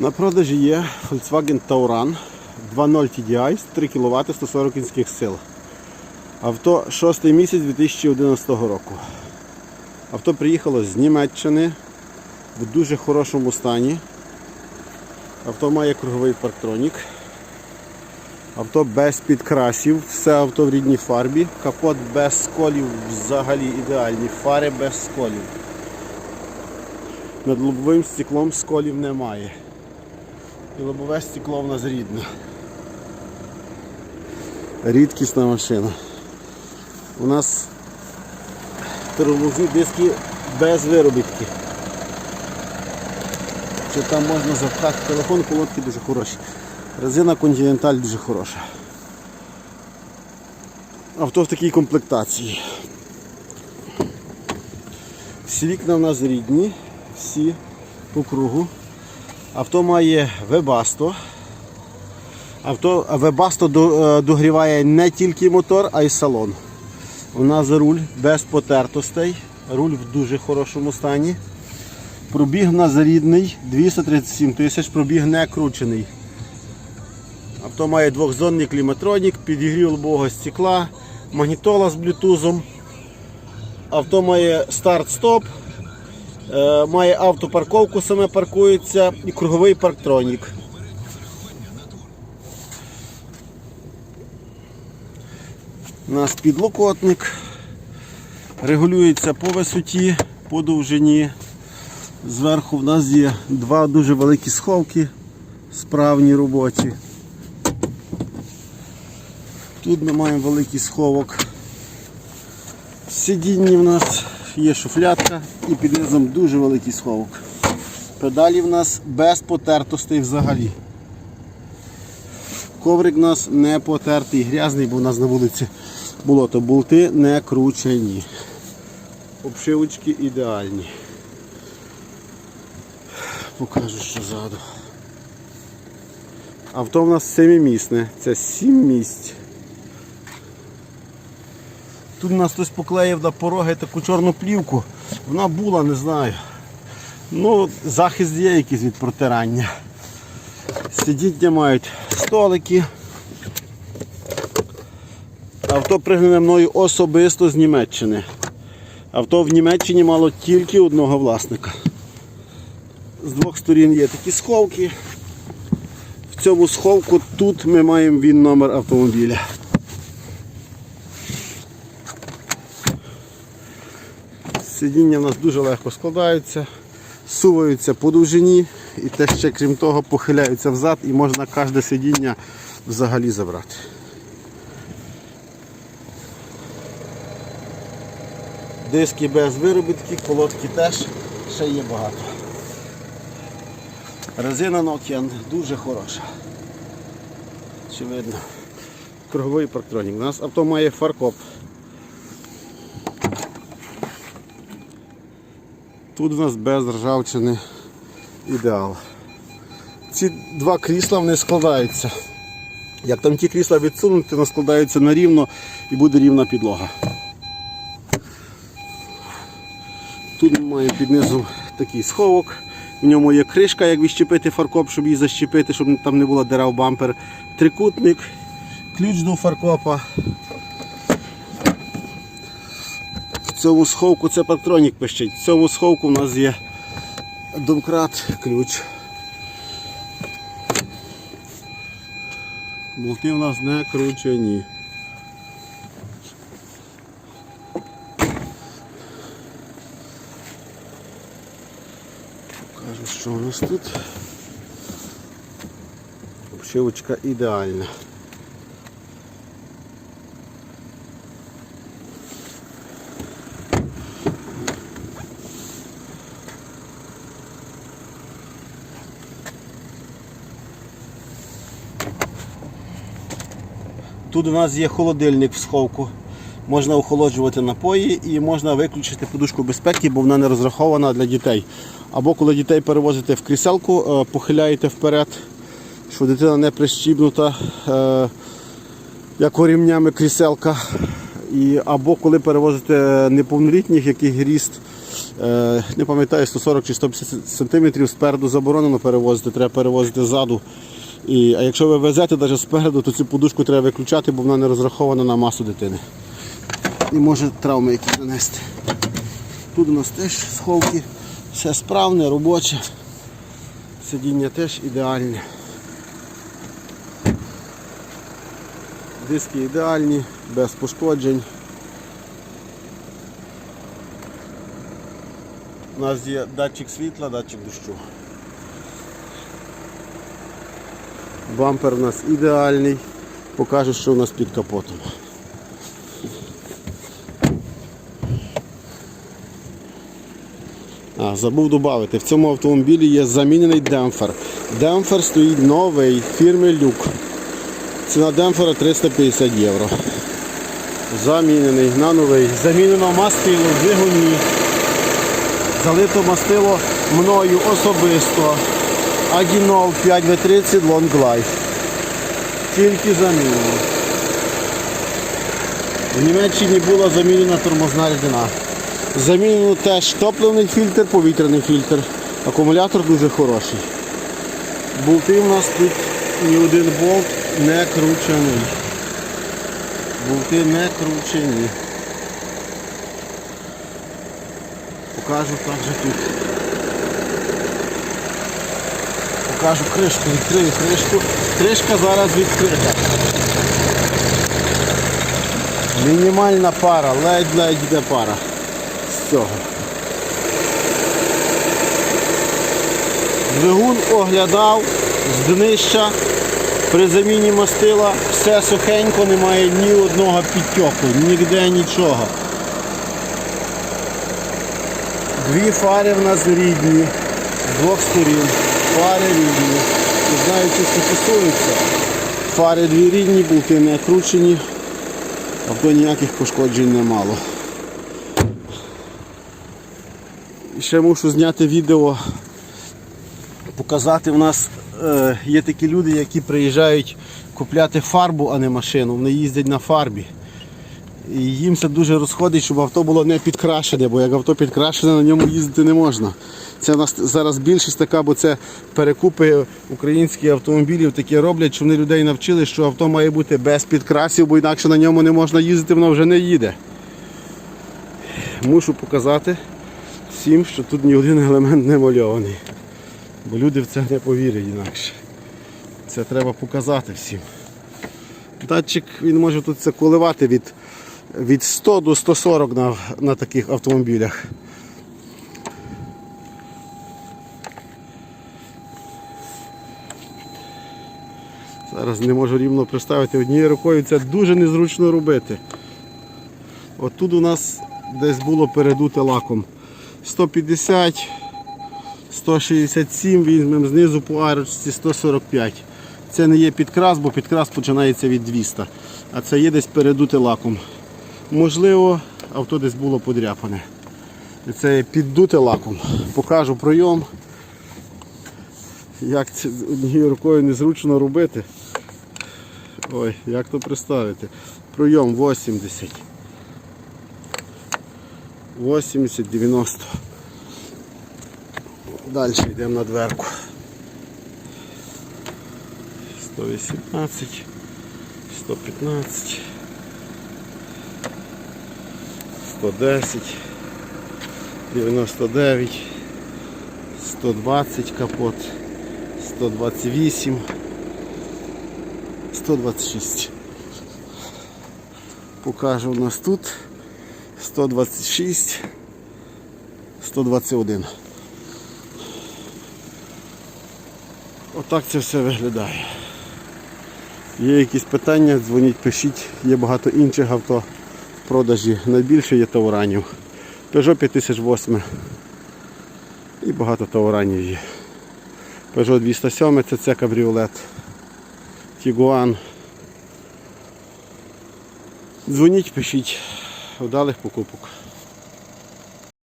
На продажі є Volkswagen Tauran 2.0 TDI 3 кВт 140 кінських сил. Авто 6 місяць 2011 року. Авто приїхало з Німеччини в дуже хорошому стані. Авто має круговий парктронік. Авто без підкрасів, все авто в рідній фарбі, капот без сколів, взагалі ідеальні, фари без сколів. Над лобовим стеклом сколів немає. І лобове стекло в нас рідне. Рідкісна машина. У нас тормозні диски без виробітки. Чи там можна запхати телефон, колодки дуже хороші. Резина Continental дуже хороша. Авто в такій комплектації. Всі вікна в нас рідні, всі по кругу. Авто має Webasto. Авто Webasto е, догріває не тільки мотор, а й салон. У нас руль без потертостей, руль в дуже хорошому стані. Пробіг в нас рідний 237 тисяч, пробіг не кручений. Авто має двохзонний кліматронік, підігрів лобового стекла, магнітола з блютузом. Авто має старт-стоп, має автопарковку, саме паркується і круговий парктронік. У нас підлокотник, регулюється по висоті, по довжині. Зверху в нас є два дуже великі сховки справні робочі. Тут ми маємо великий сховок. В сидінні в нас є шуфлятка і під низом дуже великий сховок. Педалі в нас без потертостей взагалі. Коврик у нас не потертий, грязний, бо у нас на вулиці болото. Болти не кручені. Обшивочки ідеальні. Покажу, що ззаду. Авто в нас семимісне, це сім місць. Тут нас хтось поклеїв на пороги таку чорну плівку. Вона була, не знаю. Ну, захист є якийсь від протирання. Сидіння мають столики. Авто пригнане мною особисто з Німеччини. Авто в Німеччині мало тільки одного власника. З двох сторін є такі сховки. В цьому сховку тут ми маємо він номер автомобіля. Сидіння в нас дуже легко складаються, суваються по довжині і те ще крім того похиляються взад і можна кожне сидіння взагалі забрати. Диски без виробітки, колодки теж ще є багато. Резина Nokian дуже хороша. Очевидно. Круговий парктронік. У нас авто має фаркоп. Тут у нас без ржавчини ідеал. Ці два крісла вони складаються. Як там ті крісла відсунути, вони складаються на рівно і буде рівна підлога. Тут ми під низом такий сховок. В ньому є кришка, як відщепити фаркоп, щоб її защепити, щоб там не була дира в бампер. Трикутник, ключ до фаркопа. В цьому сховку це патронік пищить. В цьому сховку у нас є домкрат, ключ. Болти у нас не кручені. Покажу, що у нас тут. Обшивочка ідеальна. Тут у нас є холодильник в сховку. Можна охолоджувати напої і можна виключити подушку безпеки, бо вона не розрахована для дітей. Або коли дітей перевозите в кріселку, е, похиляєте вперед, щоб дитина не прищібнута е, як рівнями кріселка. І, або коли перевозите неповнолітніх, яких ріст е, не пам'ятаю, 140 чи 150 см спереду заборонено перевозити, треба перевозити ззаду. І, а якщо ви везете навіть спереду, то цю подушку треба виключати, бо вона не розрахована на масу дитини. І може травми якісь нанести. Тут у нас теж сховки, все справне, робоче. Сидіння теж ідеальне. Диски ідеальні, без пошкоджень. У нас є датчик світла, датчик дощу. Бампер у нас ідеальний. Покажу, що у нас під капотом. А, забув додати, в цьому автомобілі є замінений демпфер. Демпфер стоїть новий фірми Люк. Ціна демпфера 350 євро. Замінений на новий. Замінено мастило в двигуні. Залито мастило мною особисто. Адінол 5В30 Long Life. Тільки замінено. В Німеччині була замінена тормозна рідина. Замінено теж топливний фільтр, повітряний фільтр. Акумулятор дуже хороший. Болти в нас тут ні один болт не кручений. Болти не кручені. Покажу також тут. Покажу кришку, відкрию кришку. Кришка зараз відкрита. Мінімальна пара, ледь-ледь йде пара з цього. Двигун оглядав з днища при заміні мастила, все сухенько, немає ні одного підтьоку, ніде нічого. Дві фари в нас рідні, з двох сторін. Фари рідні. Не знаю, чи це стосується. Фари дві рідні, болти не кручені, авто ніяких пошкоджень не мало. І ще мушу зняти відео, показати. У нас е, є такі люди, які приїжджають купляти фарбу, а не машину. Вони їздять на фарбі. І їм це дуже розходить, щоб авто було не підкрашене, бо як авто підкрашене, на ньому їздити не можна. Це у нас зараз більшість така, бо це перекупи українських автомобілів такі роблять, що вони людей навчили, що авто має бути без підкрасів, бо інакше на ньому не можна їздити, воно вже не їде. Мушу показати всім, що тут ні один елемент не мальований. Бо люди в це не повірять інакше. Це треба показати всім. Датчик він може тут це коливати від, від 100 до 140 на, на таких автомобілях. Зараз не можу рівно представити однією рукою, це дуже незручно робити. От тут у нас десь було передуте лаком. 150, 167, візьмемо знизу по арочці 145. Це не є підкрас, бо підкрас починається від 200. А це є десь передуте лаком. Можливо, авто десь було подряпане. Це піддуте лаком. Покажу пройом. Як це однією рукою незручно робити. Ой, як то представити. Пройом 80. 80, 90. Далі йдемо на дверку. 118, 115, 110, 99, 120 капот, 128, 126. Покажу у нас тут 126, 121. Отак це все виглядає. Є якісь питання, дзвоніть, пишіть, є багато інших авто продажі. Найбільше є тауранів. Peugeot 5008 і багато тауранів є. Peugeot 207 це це кабріолет. Тігуан. Дзвоніть, пишіть. Вдалих покупок.